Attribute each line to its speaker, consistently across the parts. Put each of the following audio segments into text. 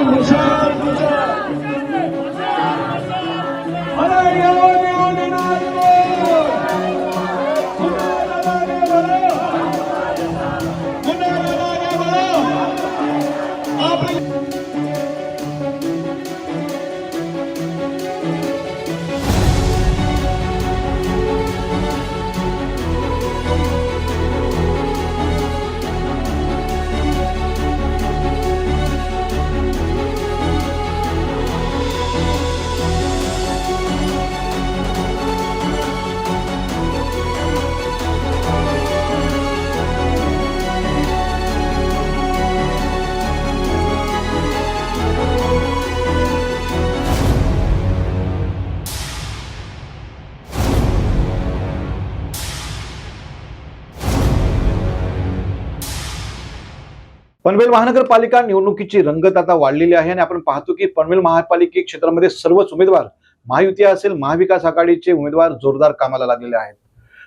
Speaker 1: Obrigado.
Speaker 2: Panvel महानगरपालिका निवडणुकीची रंगत आता वाढलेली आहे आणि आपण पाहतो की पनवेल महापालिके क्षेत्रामध्ये सर्वच उमेदवार महायुती असेल महाविकास आघाडीचे उमेदवार जोरदार कामाला लागलेले आहेत.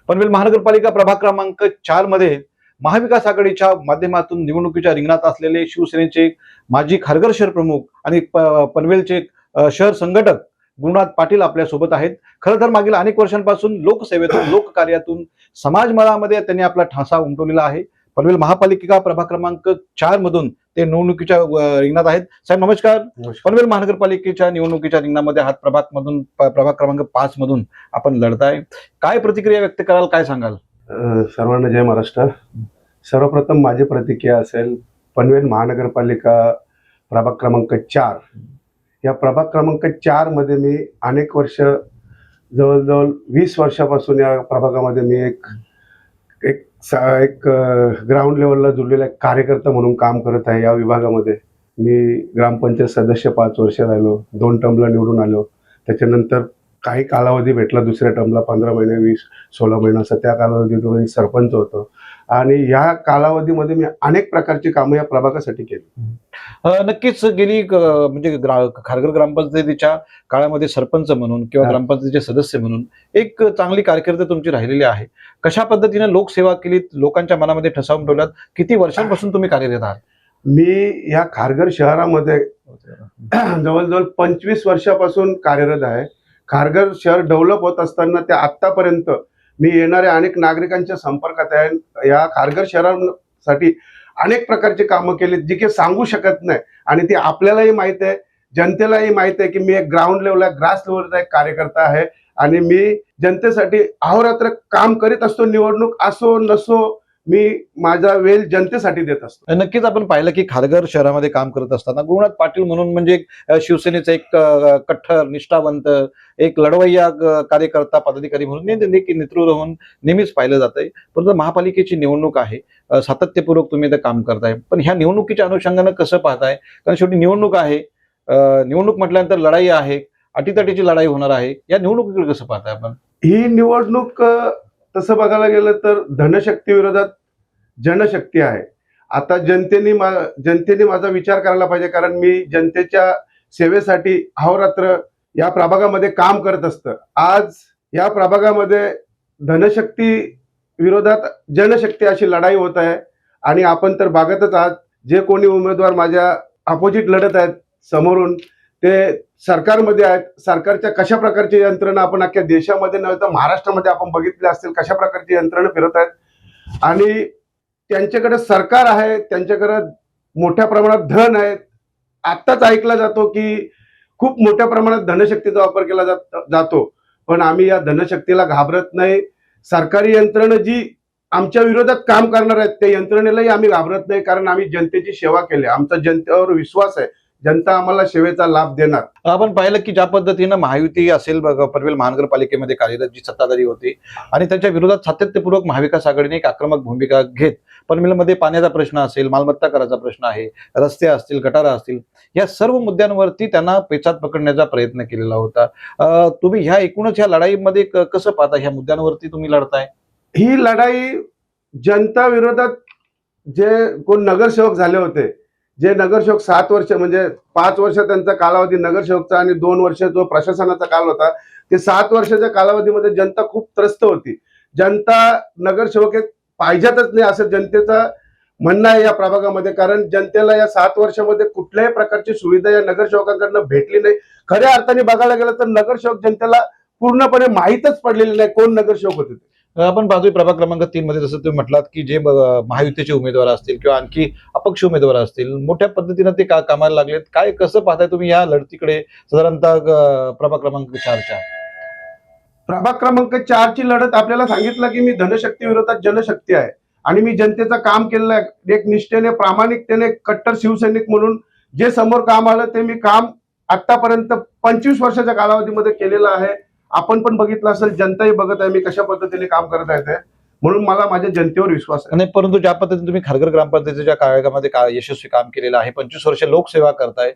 Speaker 2: पनवेल महानगरपालिका प्रभाग क्रमांक चारमध्ये महाविकास आघाडीच्या माध्यमातून निवडणुकीच्या रिंगणात असलेले शिवसेनेचे माजी खारघर शहर प्रमुख आणि प- पनवेलचे शहर संघटक गुरुनाथ पाटील आपल्यासोबत आहेत. खरं तर मागील अनेक वर्षांपासून लोकसेवेतून लोककार्यातून समाजमळामध्ये त्यांनी आपला ठसा उमटवलेला आहे. पनवेल महापालिका प्रभाग क्रमांक चार मधून ते निवडणुकीच्या रिंगणात आहेत. साहेब नमस्कार. पनवेल महानगरपालिकेच्या निवडणुकीच्या रिंगणामध्ये आहात प्रभाग मधून प्रभाग क्रमांक पाच मधून आपण लढताय. काय प्रतिक्रिया व्यक्त कराल काय सांगाल?
Speaker 3: सर्वांना जय महाराष्ट्र. सर्वप्रथम माझी प्रतिक्रिया असेल पनवेल महानगरपालिका प्रभाग क्रमांक चार. या प्रभाग क्रमांक चारमध्ये मी अनेक वर्ष जवळजवळ वीस वर्षापासून या प्रभागामध्ये मी एक एक एक ग्राउंड लेवलला जुळलेला एक कार्यकर्ता म्हणून काम करत आहे या विभागामध्ये. मी ग्रामपंचायत सदस्य पाच वर्ष राहिलो दोन टर्मला निवडून आलो. त्याच्यानंतर काही कालावधी भेटला दुसऱ्या टर्मला पंधरा महिने वीस सोळा महिना असं त्या कालावधीत मी सरपंच होतो. आणि या कालावधीमध्ये मी अनेक प्रकारची कामं या प्रभागासाठी केली.
Speaker 2: नक्कीच गेली म्हणजे खारघर ग्रामपंचायतीच्या काळामध्ये सरपंच म्हणून किंवा. ग्रामपंचायतीचे सदस्य म्हणून एक चांगली कारकीर्द तुमची राहिलेली आहे. कशा पद्धतीने लोकसेवा केली लोकांच्या मनामध्ये ठसा उमटवल्यात किती वर्षांपासून तुम्ही कार्यरत आहात?
Speaker 3: मी या खारघर शहरामध्ये जवळजवळ पंचवीस वर्षापासून कार्यरत आहे. खारघर शहर डेव्हलप होत असताना ते आत्तापर्यंत मी येणाऱ्या अनेक नागरिकांच्या संपर्कात आहे. या खारघर शहरासाठी अनेक प्रकारची कामं केली जी की सांगू शकत नाही. आणि ती आपल्यालाही माहीत आहे जनतेलाही माहीत आहे की मी एक ग्राउंड लेवलला ग्रास लेवलचा एक कार्यकर्ता आहे. आणि मी जनतेसाठी अहोरात्र काम करीत असतो निवडणूक असो नसो मी माझा वेळ जनतेसाठी देत असतो.
Speaker 2: नक्कीच आपण पाहिलं की खारघर शहरामध्ये काम करत असताना गुरुनाथ पाटील म्हणून म्हणजे शिवसेनेचा एक कट्टर निष्ठावंत एक लढवय्या कार्यकर्ता पदाधिकारी म्हणून नेतृत्व म्हणून नेहमीच पाहिलं जातंय. परंतु महापालिकेची निवडणूक आहे. सातत्यपूर्वक तुम्ही इथं काम करताय. पण ह्या निवडणुकीच्या अनुषंगानं कसं पाहताय? कारण शेवटी निवडणूक आहे. निवडणूक म्हटल्यानंतर लढाई आहे. अटीतटीची लढाई होणार आहे. या निवडणुकीकडे कसं पाहताय आपण?
Speaker 3: ही निवडणूक तसं बघायला गेलं तर धनशक्ती विरोधात जनशक्ती आहे. आता जनतेने मा जनतेने माझा विचार करायला पाहिजे कारण मी जनतेच्या सेवेसाठी अहोरात्र या प्रभागामध्ये काम करत असतं. आज या प्रभागामध्ये धनशक्ती विरोधात जनशक्ती अशी लढाई होत आहे. आणि आपण तर बघतच आहात. जे कोणी उमेदवार माझ्या अपोजिट लढत आहेत समोरून ते सरकारमध्ये आहेत. सरकारच्या कशा प्रकारची यंत्रणा आपण अख्ख्या देशामध्ये नव्हे तर महाराष्ट्रामध्ये आपण बघितले असतील कशा प्रकारची यंत्रणा फिरत आहेत. आणि त्यांच्याकडे सरकार आहे त्यांच्याकडे मोठ्या प्रमाणात धन आहे. आत्ताच ऐकला जातो की खूप मोठ्या प्रमाणात धनशक्तीचा वापर केला जात जातो. पण आम्ही या धनशक्तीला घाबरत नाही. सरकारी यंत्रणा जी आमच्या विरोधात काम करणार आहेत त्या यंत्रणेलाही आम्ही घाबरत नाही कारण आम्ही जनतेची सेवा केली आमचा जनतेवर विश्वास आहे. जनता आम्हाला सेवेचा लाभ देणार.
Speaker 2: आपण पाहिलं की ज्या पद्धतीनं महायुती असेल बघ, पनवेल महानगरपालिकेमध्ये कार्यरत जी सत्ताधारी होती आणि त्याच्या विरोधात सातत्यपूर्वक महाविकास आघाडीने एक आक्रमक भूमिका घेत पनवेलमध्ये पाण्याचा प्रश्न असेल मालमत्ता कराचा प्रश्न आहे रस्ते असतील गटारा असतील या सर्व मुद्द्यांवरती त्यांना पेचात पकडण्याचा प्रयत्न केलेला होता. तुम्ही ह्या एकूणच ह्या लढाईमध्ये कसं पाहता? ह्या मुद्द्यांवरती तुम्ही लढताय?
Speaker 3: ही लढाई जनता विरोधात जे कोण नगरसेवक झाले होते जे नगरसेवक सात वर्ष म्हणजे पाच वर्ष त्यांचा कालावधी नगरसेवकचा आणि दोन वर्ष जो प्रशासनाचा काल होता ते सात वर्षाच्या कालावधीमध्ये जनता खूप त्रस्त होती जनता नगरसेवक हे पाहिजेतच नाही असं जनतेचा म्हणणं आहे या प्रभागामध्ये कारण जनतेला या सात वर्षामध्ये कुठल्याही प्रकारची सुविधा या नगरसेवकांकडनं भेटली नाही खऱ्या अर्थाने बघायला गेलं तर नगरसेवक जनतेला पूर्णपणे माहीतच पडलेले नाही कोण नगरसेवक होते ते.
Speaker 2: आपण पाहतोय प्रभाग क्रमांक तीन मध्ये जसं तुम्ही म्हटलात की जे महायुतीचे उमेदवार असतील किंवा आणखी अपक्ष उमेदवार असतील मोठ्या पद्धतीनं ते का कामाला लागलेत? काय कसं पाहताय तुम्ही या लढतीकडे? साधारणतः प्रभाग क्रमांक चारच्या.
Speaker 3: प्रभाग क्रमांक चारची लढत आपल्याला सांगितलं की मी धनशक्ती विरोधात जनशक्ती आहे. आणि मी जनतेचं काम केलेलं आहे. एक निष्ठेने प्रामाणिकतेने कट्टर शिवसैनिक म्हणून जे समोर काम आलं ते मी काम आतापर्यंत पंचवीस वर्षाच्या कालावधीमध्ये केलेलं आहे. आपण पण बघितलं असेल जनताही बघत आहे मी कशा पद्धतीने काम करत आहे ते. म्हणून मला माझ्या जनतेवर विश्वास आहे.
Speaker 2: आणि परंतु ज्या पद्धतीने तुम्ही खारघर ग्रामपंचायतीच्या काळामध्ये का यशस्वी काम केलेलं आहे पंचवीस वर्ष लोकसेवा करताय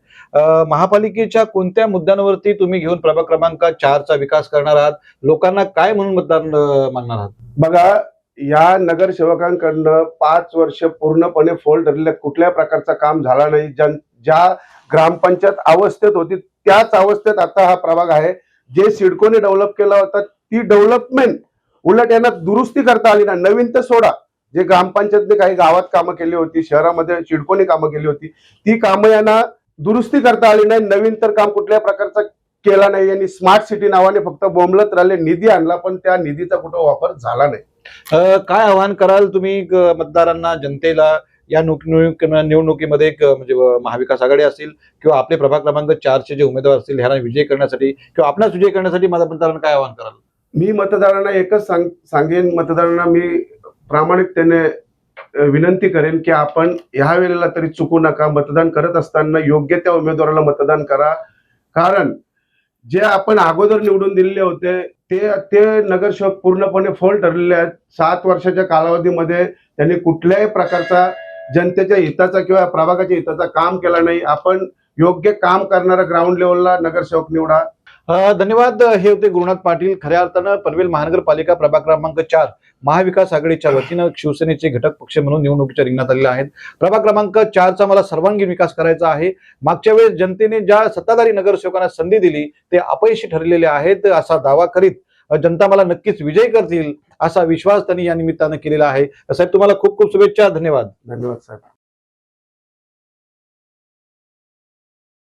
Speaker 2: महापालिकेच्या कोणत्या मुद्द्यांवरती तुम्ही घेऊन प्रभाग क्रमांक चारचा विकास करणार आहात? लोकांना काय म्हणून मतदान अं, मागणार आहात?
Speaker 3: बघा या नगरसेवकांकडनं पाच वर्ष पूर्णपणे फोल ठरलेल्या कुठल्या प्रकारचं काम झाला नाही. ज्या ग्रामपंचायत अवस्थेत होती त्याच अवस्थेत आता हा प्रभाग आहे. जे सिडकोने डेव्हलप केला होता ती डेव्हलपमेंट उलट यांना दुरुस्ती करता आली ना नवीन तर सोडा. जे ग्रामपंचायतने काही गावात कामं केली होती शहरामध्ये सिडकोने कामं केली होती ती कामं यांना दुरुस्ती करता आली नाही. नवीन तर काम कुठल्या प्रकारचा केला नाही. यांनी स्मार्ट सिटी नावाने फक्त बोंबलत राहिले. निधी आणला पण त्या निधीचा कुठं वापर झाला नाही.
Speaker 2: काय आवाहन कराल तुम्ही मतदारांना जनतेला? या निवडणुक- निवडणुकीमध्ये एक, म्हणजे महाविकास आघाडी असतील किंवा आपले प्रभाग क्रमांक चारचे जे उमेदवार असतील ह्यांना विजय करण्यासाठी किंवा आपणास विजय करण्यासाठी माझ्या मतदारांना काय आवाहन कराल?
Speaker 3: मी मतदारांना एकच सांग सांगेन मतदारांना मी प्रामाणिकतेने विनंती करेन की आपण ह्या वेळेला तरी चुकू नका. मतदान करत असताना योग्य त्या उमेदवाराला मतदान करा. कारण जे आपण अगोदर निवडून दिलेले होते ते ते नगरसेवक पूर्णपणे फोल ठरलेले आहेत. सात वर्षाच्या कालावधीमध्ये त्यांनी कुठल्याही प्रकारचा जनतेच्या हिताचा किंवा प्रभागाच्या हिताचा काम केला नाही. आपण योग्य काम करणारा ग्राउंड लेवलला नगरसेवक निवडा.
Speaker 2: धन्यवाद. हे होते गुरुनाथ पाटील. खऱ्या अर्थानं पनवेल महानगरपालिका प्रभाग क्रमांक चार महाविकास आघाडीच्या वतीनं शिवसेनेचे घटक पक्ष म्हणून निवडणुकीच्या रिंगणात आलेले आहेत. प्रभाग क्रमांक चारचा मला सर्वांगीण विकास करायचा आहे. मागच्या वेळेस जनतेने ज्या सत्ताधारी नगरसेवकांना संधी दिली ते अपयशी ठरलेले आहेत असा दावा करीत जनता मला नक्कीच विजय करतील असा विश्वास त्यांनी या निमित्तानं केलेला आहे. साहेब तुम्हाला खूप खूप शुभेच्छा. धन्यवाद.
Speaker 3: धन्यवाद साहेब.